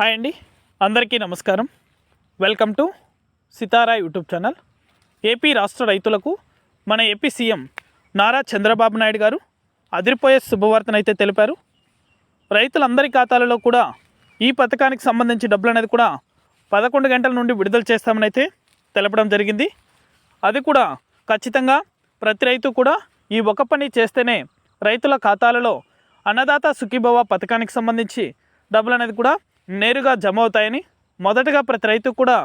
Hi అండి. అందరికీ నమస్కారం. Welcome to Sitara YouTube channel. AP రాష్ట్ర రైతులకు మన ఏపీ సీఎం నారా చంద్రబాబు నాయుడు గారు అదిరిపోయే శుభవార్తనైతే తెలిపారు. రైతులందరి ఖాతాలలో కూడా ఈ పథకానికి సంబంధించి డబ్బులు అనేది కూడా పదకొండు గంటల నుండి విడుదల చేస్తామని అయితే తెలపడం జరిగింది. అది కూడా ఖచ్చితంగా ప్రతి రైతు కూడా ఈ ఒక పని చేస్తేనే రైతుల ఖాతాలలో అన్నదాత సుఖీభవ పథకానికి సంబంధించి డబ్బులు అనేది కూడా నేరుగా జమ అవుతాయని మొదటగా ప్రతి రైతు కూడా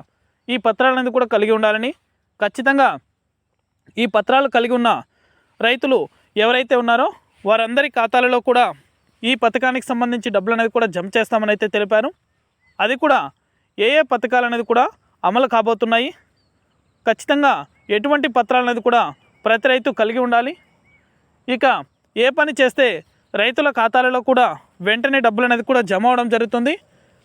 ఈ పత్రాలు అనేది కూడా కలిగి ఉండాలని ఖచ్చితంగా ఈ పత్రాలు కలిగి ఉన్న రైతులు ఎవరైతే ఉన్నారో వారందరి ఖాతాలలో కూడా ఈ పథకానికి సంబంధించి డబ్బులు అనేది కూడా జమ చేస్తామని అయితే తెలిపారు. అది కూడా ఏ ఏ పథకాలు అనేది కూడా అమలు కాబోతున్నాయి. ఖచ్చితంగా ఎటువంటి పత్రాలు అనేది కూడా ప్రతి రైతు కలిగి ఉండాలి. ఇక ఏ పని చేస్తే రైతుల ఖాతాలలో కూడా వెంటనే డబ్బులు అనేది కూడా జమ అవడం జరుగుతుంది.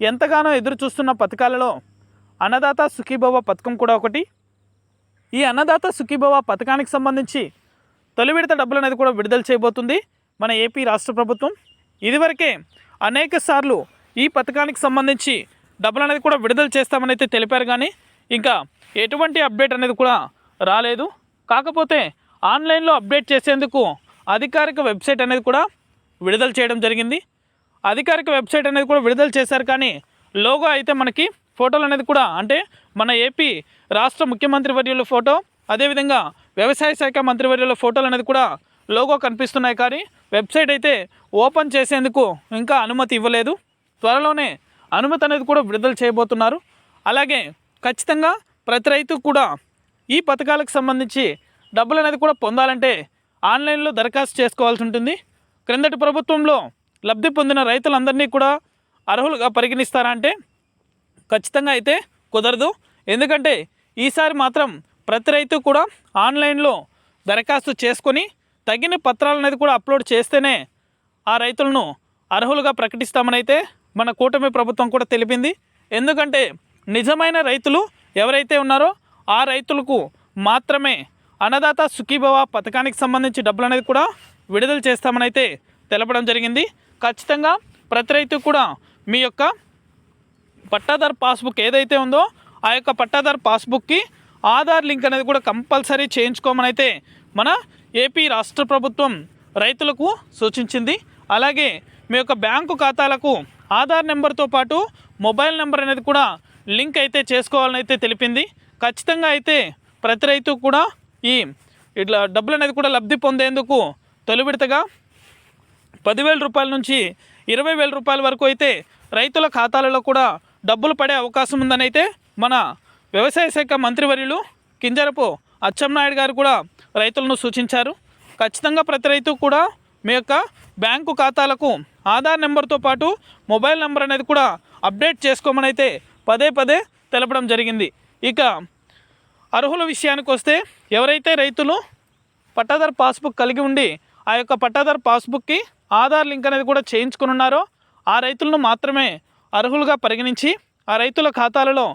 ఎంతగానో ఎదురు చూస్తున్న పథకాలలో అన్నదాత సుఖీభవ పథకం కూడా ఒకటి. ఈ అన్నదాత సుఖీభవ పథకానికి సంబంధించి తొలి విడత డబ్బులు అనేది కూడా విడుదల చేయబోతుంది మన ఏపీ రాష్ట్ర ప్రభుత్వం. ఇదివరకే అనేక సార్లు ఈ పథకానికి సంబంధించి డబ్బులు అనేది కూడా విడుదల చేస్తామని అయితే తెలిపారు కానీ ఇంకా ఎటువంటి అప్డేట్ అనేది కూడా రాలేదు. కాకపోతే ఆన్లైన్లో అప్డేట్ చేసేందుకు అధికారిక వెబ్సైట్ అనేది కూడా విడుదల చేయడం జరిగింది. అధికారిక వెబ్సైట్ అనేది కూడా విడుదల చేశారు కానీ లోగో అయితే మనకి ఫోటోలు అనేది కూడా అంటే మన ఏపీ రాష్ట్ర ముఖ్యమంత్రి వర్యుల ఫోటో అదేవిధంగా వ్యవసాయ శాఖ మంత్రి వర్యుల ఫోటోలు అనేది కూడా లోగో కనిపిస్తున్నాయి కానీ వెబ్సైట్ అయితే ఓపెన్ చేసేందుకు ఇంకా అనుమతి ఇవ్వలేదు. త్వరలోనే అనుమతి అనేది కూడా విడుదల చేయబోతున్నారు. అలాగే ఖచ్చితంగా ప్రతి రైతు కూడా ఈ పథకాలకు సంబంధించి డబ్బులు అనేది కూడా పొందాలంటే ఆన్లైన్లో దరఖాస్తు చేసుకోవాల్సి ఉంటుంది. క్రిందటి ప్రభుత్వంలో లబ్ధి పొందిన రైతులందరినీ కూడా అర్హులుగా పరిగణిస్తారా అంటే ఖచ్చితంగా అయితే కుదరదు. ఎందుకంటే ఈసారి మాత్రం ప్రతి రైతు కూడా ఆన్లైన్లో దరఖాస్తు చేసుకొని తగిన పత్రాలు అనేది కూడా అప్లోడ్ చేస్తేనే ఆ రైతులను అర్హులుగా ప్రకటిస్తామని అయితే మన కూటమి ప్రభుత్వం కూడా తెలిపింది. ఎందుకంటే నిజమైన రైతులు ఎవరైతే ఉన్నారో ఆ రైతులకు మాత్రమే అన్నదాత సుఖీభవ పథకానికి సంబంధించి డబ్బులు అనేది కూడా విడుదల చేస్తామని అయితే తెలపడం జరిగింది. ఖచ్చితంగా ప్రతి రైతు కూడా మీ యొక్క పట్టాదార్ పాస్బుక్ ఏదైతే ఉందో ఆ యొక్క పట్టాదార్ పాస్బుక్కి ఆధార్ లింక్ అనేది కూడా కంపల్సరీ చేయించుకోమని అయితే మన ఏపీ రాష్ట్ర ప్రభుత్వం రైతులకు సూచించింది. అలాగే మీ యొక్క బ్యాంకు ఖాతాలకు ఆధార్ నెంబర్తో పాటు మొబైల్ నెంబర్ అనేది కూడా లింక్ అయితే చేసుకోవాలని అయితే తెలిపింది. ఖచ్చితంగా అయితే ప్రతి రైతు కూడా ఈ ఇట్లా డబ్బులు అనేది కూడా లబ్ధి పొందేందుకు తొలి విడతగా పదివేల రూపాయల నుంచి ఇరవై వేల రూపాయల వరకు అయితే రైతుల ఖాతాలలో కూడా డబ్బులు పడే అవకాశం ఉందని అయితే మన వ్యవసాయ శాఖ మంత్రివర్యులు కింజరపు అచ్చెన్నాయుడు గారు కూడా రైతులను సూచించారు. ఖచ్చితంగా ప్రతి రైతు కూడా మీ యొక్క బ్యాంకు ఖాతాలకు ఆధార్ నెంబర్తో పాటు మొబైల్ నెంబర్ అనేది కూడా అప్డేట్ చేసుకోమని అయితే పదే పదే తెలపడం జరిగింది. ఇక అర్హుల విషయానికి వస్తే ఎవరైతే రైతులు పట్టాదారు పాస్బుక్ కలిగి ఉండి ఆ యొక్క పట్టాదారు పాస్బుక్కి ఆధార్ లింక్ అనేది కూడా చేయించుకుని ఉన్నారో ఆ రైతులను మాత్రమే అర్హులుగా పరిగణించి ఆ రైతుల ఖాతాలలో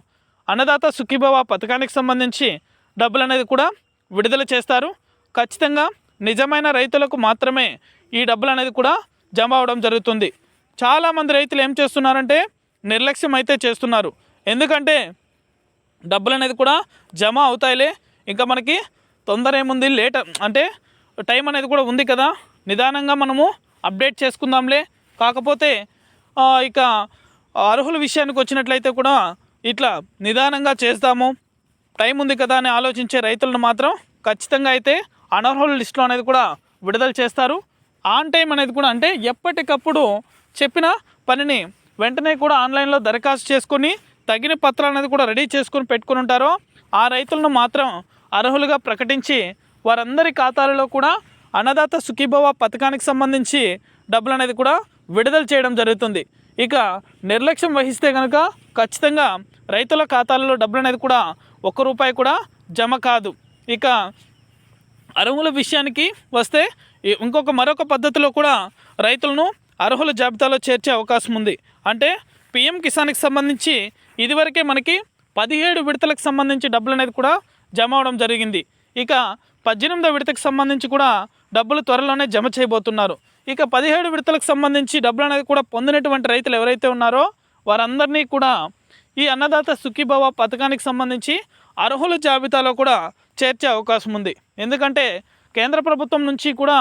అన్నదాత సుఖీభవ పథకానికి సంబంధించి డబ్బులు అనేది కూడా విడుదల చేస్తారు. ఖచ్చితంగా నిజమైన రైతులకు మాత్రమే ఈ డబ్బులు అనేది కూడా జమ అవడం జరుగుతుంది. చాలామంది రైతులు ఏం చేస్తున్నారంటే నిర్లక్ష్యం అయితే చేస్తున్నారు. ఎందుకంటే డబ్బులు అనేది కూడా జమ అవుతాయిలే. ఇంకా మనకి తొందర ఏముంది లేట్ అంటే టైం అనేది కూడా ఉంది కదా. నిదానంగా మనము అప్డేట్ చేసుకుందాంలే. కాకపోతే ఇక అర్హుల విషయానికి వచ్చినట్లయితే కూడా ఇట్లా నిదానంగా చేస్తాము. టైం ఉంది కదా అని ఆలోచించే రైతులను మాత్రం ఖచ్చితంగా అయితే అనర్హుల లిస్టులో అనేది కూడా విడుదల చేస్తారు. ఆన్ టైం అనేది కూడా అంటే ఎప్పటికప్పుడు చెప్పిన పనిని వెంటనే కూడా ఆన్లైన్లో దరఖాస్తు చేసుకొని తగిన పత్రాలు అనేది కూడా రెడీ చేసుకొని పెట్టుకుని ఉంటారో. ఆ రైతులను మాత్రం అర్హులుగా ప్రకటించి వారందరి ఖాతాలలో కూడా అన్నదాత సుఖీభవ పథకానికి సంబంధించి డబ్బులు అనేది కూడా విడుదల చేయడం జరుగుతుంది. ఇక నిర్లక్ష్యం వహిస్తే కనుక ఖచ్చితంగా రైతుల ఖాతాలలో డబ్బులు అనేది కూడా ఒక్క రూపాయి కూడా జమ కాదు. ఇక అర్హుల విషయానికి వస్తే ఇంకొక మరొక పద్ధతిలో కూడా రైతులను అర్హుల జాబితాలో చేర్చే అవకాశం ఉంది. అంటే పిఎం కిసాన్కి సంబంధించి ఇదివరకే మనకి పదిహేడు విడతలకు సంబంధించి డబ్బులు అనేది కూడా జమ అవడం జరిగింది. ఇక పద్దెనిమిదో విడతకు సంబంధించి కూడా డబ్బులు త్వరలోనే జమ చేయబోతున్నారు. ఇక పదిహేడు విడతలకు సంబంధించి డబ్బులు అనేది కూడా పొందినటువంటి రైతులు ఎవరైతే ఉన్నారో వారందరినీ కూడా ఈ అన్నదాత సుఖీభవ పథకానికి సంబంధించి అర్హుల జాబితాలో కూడా చేర్చే అవకాశం ఉంది. ఎందుకంటే కేంద్ర ప్రభుత్వం నుంచి కూడా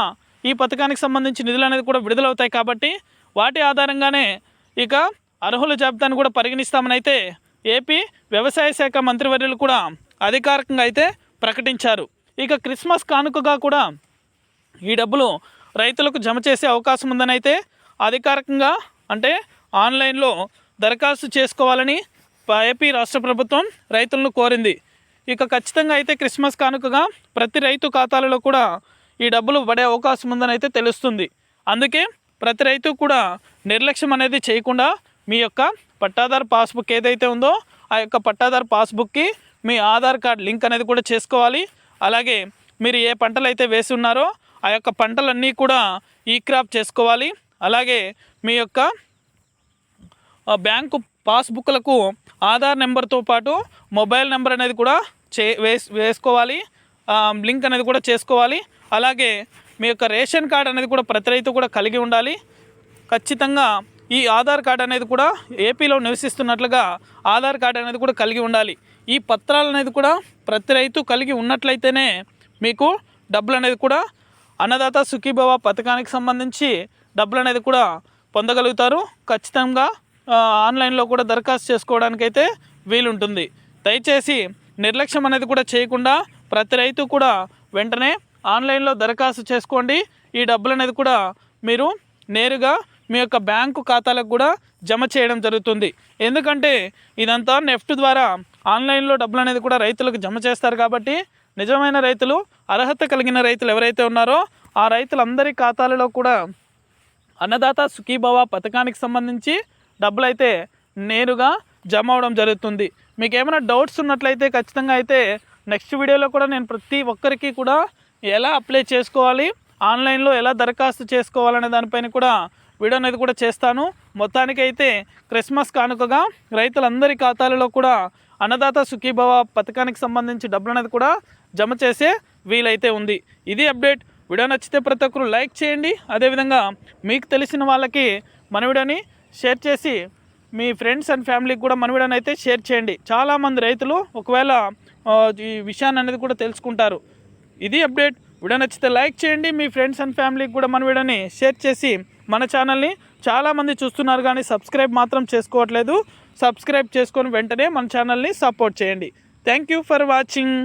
ఈ పథకానికి సంబంధించి నిధులు అనేది కూడా విడుదలవుతాయి కాబట్టి వాటి ఆధారంగానే ఇక అర్హుల జాబితాను కూడా పరిగణిస్తామని అయితే ఏపీ వ్యవసాయ శాఖ మంత్రివర్యులు కూడా అధికారికంగా అయితే ప్రకటించారు. ఇక క్రిస్మస్ కానుకగా కూడా ఈ డబ్బులు రైతులకు జమ చేసే అవకాశం ఉందని అయితే అధికారికంగా అంటే ఆన్లైన్లో దరఖాస్తు చేసుకోవాలని ఏపీ రాష్ట్ర ప్రభుత్వం రైతులను కోరింది. ఇక ఖచ్చితంగా అయితే క్రిస్మస్ కానుకగా ప్రతి రైతు ఖాతాలలో కూడా ఈ డబ్బులు పడే అవకాశం ఉందని అయితే తెలుస్తుంది. అందుకే ప్రతి రైతు కూడా నిర్లక్ష్యం అనేది చేయకుండా మీ యొక్క పట్టాదారు పాస్బుక్ ఏదైతే ఉందో ఆ యొక్క పట్టాదారు పాస్బుక్కి మీ ఆధార్ కార్డ్ లింక్ అనేది కూడా చేసుకోవాలి. అలాగే మీరు ఏ పంటలు అయితే వేసి ఉన్నారో ఆ యొక్క పంటలన్నీ కూడా ఈ క్రాప్ చేసుకోవాలి. అలాగే మీ యొక్క బ్యాంకు పాస్బుక్లకు ఆధార్ నెంబర్తో పాటు మొబైల్ నెంబర్ అనేది కూడా చే వేస్ వేసుకోవాలి. లింక్ అనేది కూడా చేసుకోవాలి. అలాగే మీ యొక్క రేషన్ కార్డ్ అనేది కూడా ప్రతి రైతు కూడా కలిగి ఉండాలి. ఖచ్చితంగా ఈ ఆధార్ కార్డ్ అనేది కూడా ఏపీలో నివసిస్తున్నట్లుగా ఆధార్ కార్డ్ అనేది కూడా కలిగి ఉండాలి. ఈ పత్రాలు అనేది కూడా ప్రతి రైతు కలిగి ఉన్నట్లయితేనే మీకు డబ్బులు అనేది కూడా అన్నదాత సుఖీభవ పథకానికి సంబంధించి డబ్బులు అనేది కూడా పొందగలుగుతారు. ఖచ్చితంగా ఆన్లైన్లో కూడా దరఖాస్తు చేసుకోవడానికైతే వీలుంటుంది. దయచేసి నిర్లక్ష్యం అనేది కూడా చేయకుండా ప్రతి రైతు కూడా వెంటనే ఆన్లైన్లో దరఖాస్తు చేసుకోండి. ఈ డబ్బులు అనేది కూడా మీరు నేరుగా మీ యొక్క బ్యాంకు ఖాతాలకు కూడా జమ చేయడం జరుగుతుంది. ఎందుకంటే ఇదంతా నెఫ్ట్ ద్వారా ఆన్లైన్లో డబ్బులు అనేది కూడా రైతులకు జమ చేస్తారు కాబట్టి నిజమైన రైతులు అర్హత కలిగిన రైతులు ఎవరైతే ఉన్నారో ఆ రైతులందరి ఖాతాలలో కూడా అన్నదాత సుఖీభవ పథకానికి సంబంధించి డబ్బులు అయితే నేరుగా జమ అవడం జరుగుతుంది. మీకు ఏమైనా డౌట్స్ ఉన్నట్లయితే ఖచ్చితంగా అయితే నెక్స్ట్ వీడియోలో కూడా నేను ప్రతి ఒక్కరికి కూడా ఎలా అప్లై చేసుకోవాలి ఆన్లైన్లో ఎలా దరఖాస్తు చేసుకోవాలనే దానిపైన కూడా వీడియో అనేది కూడా చేస్తాను. మొత్తానికైతే క్రిస్మస్ కానుకగా రైతులందరి ఖాతాలలో కూడా అన్నదాత సుఖీభవ పథకానికి సంబంధించి డబ్బులు అనేది కూడా జమ చేసే వీలైతే ఉంది. ఇది అప్డేట్. వీడియో నచ్చితే ప్రతి ఒక్కరు లైక్ చేయండి. అదేవిధంగా మీకు తెలిసిన వాళ్ళకి మన వీడియోని షేర్ చేసి మీ ఫ్రెండ్స్ అండ్ ఫ్యామిలీకి కూడా మన వీడియోని అయితే షేర్ చేయండి. చాలామంది రైతులు ఒకవేళ ఈ విషయాన్ని అనేది కూడా తెలుసుకుంటారు. ఇది అప్డేట్. వీడియో నచ్చితే లైక్ చేయండి. మీ ఫ్రెండ్స్ అండ్ ఫ్యామిలీకి కూడా మన వీడియోని షేర్ చేసి మన ఛానల్ని చాలామంది చూస్తున్నారు కానీ సబ్స్క్రైబ్ మాత్రం చేసుకోవట్లేదు. సబ్స్క్రైబ్ చేసుకొని వెంటనే మన ఛానల్ని సపోర్ట్ చేయండి. Thank you for watching